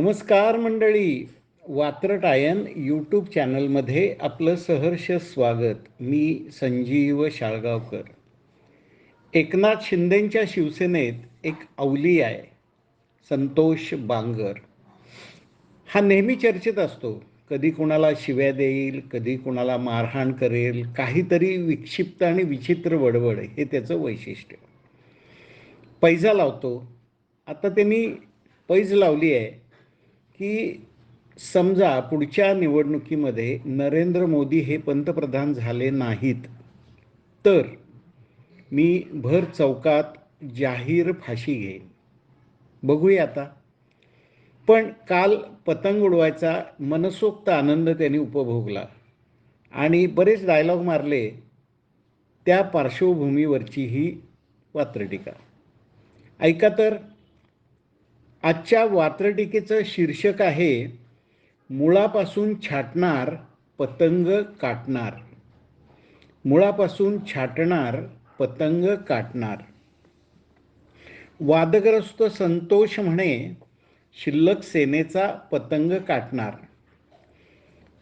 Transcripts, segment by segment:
नमस्कार मंडळी. वात्रटायन यूट्यूब चॅनलमध्ये आपलं सहर्ष स्वागत. मी संजीव शाळगावकर. एकनाथ शिंदेंच्या शिवसेनेत एक अवली आहे संतोष बांगर. हा नेहमी चर्चेत असतो. कधी कोणाला शिव्या देईल कधी कोणाला मारहाण करेल काहीतरी विक्षिप्त आणि विचित्र वडवड हे त्याचं वैशिष्ट्य. पैजा लावतो. आता त्यांनी पैज लावली आहे. की समजा पुढच्या निवडणुकीमध्ये नरेंद्र मोदी हे पंतप्रधान झाले नाहीत तर मी भर चौकात जाहीर फाशी घेईन. बघूया आता. पण काल पतंग उडवायचा मनसोक्त आनंद त्यांनी उपभोगला आणि बरेच डायलॉग मारले त्या पार्श्वभूमीवरची ही वात्रटिका. ऐका तर. आजच्या वात्रटिकेचं शीर्षक आहे मुळापासून छाटणार पतंग काटणार. मुळापासून छाटणार पतंग काटणार. वादग्रस्त संतोष म्हणे शिल्लक सेनेचा पतंग काटणार.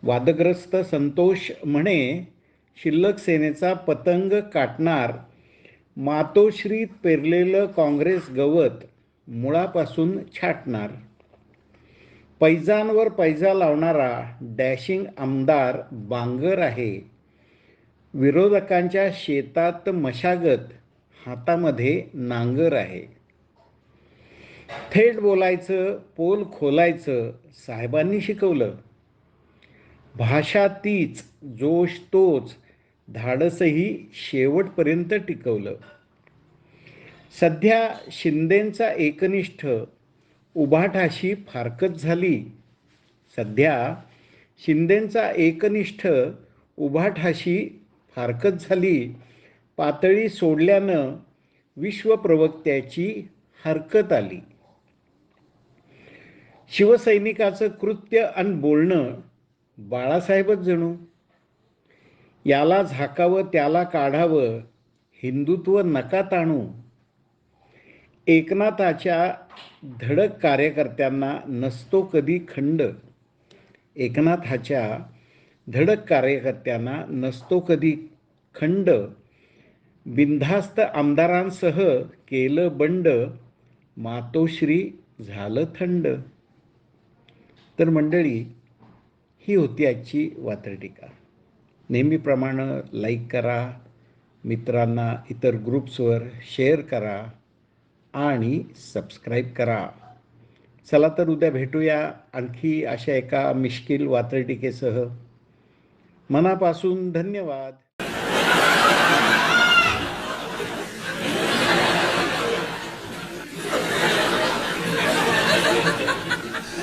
वादग्रस्त संतोष म्हणे शिल्लक सेनेचा पतंग काटणार. मातोश्रीत पेरलेलं काँग्रेस गवत मुळापासून छाटणार. पैजांवर पैजा लावणारा डॅशिंग आमदार बांगर आहे. विरोधकांच्या शेतात मशागत हातामध्ये नांगर आहे. थेट बोलायचं पोल खोलायचं साहेबांनी शिकवलं. भाषा तीच जोश तोच धाडसही शेवटपर्यंत टिकवलं. सध्या शिंदेंचा एकनिष्ठ उभाठाशी फारकत झाली. सध्या शिंदेंचा एकनिष्ठ उभाठाशी फारकत झाली. पातळी सोडल्यानं विश्वप्रवक्त्याची हरकत आली. शिवसैनिकाचं कृत्य आणि बोलणं बाळासाहेबच जणू. याला झाकावं त्याला काढावं हिंदुत्व नका ताणू. एकनाथाच्या धडक कार्यकर्त्यांना नसतो कधी खंड. एकनाथाच्या धडक कार्यकर्त्यांना नसतो कधी खंड. बिनधास्त आमदारांसह केलं बंड मातोश्री झालं थंड. तर मंडळी ही होती आजची वात्रटीका नेहमीप्रमाणे लाईक करा मित्रांना इतर ग्रुप्सवर शेअर करा. आणि सबस्क्राईब करा. चला तर उद्या भेटूया आणखी अशा एका मिश्किल वात्रटिकेसह. मनापासून धन्यवाद.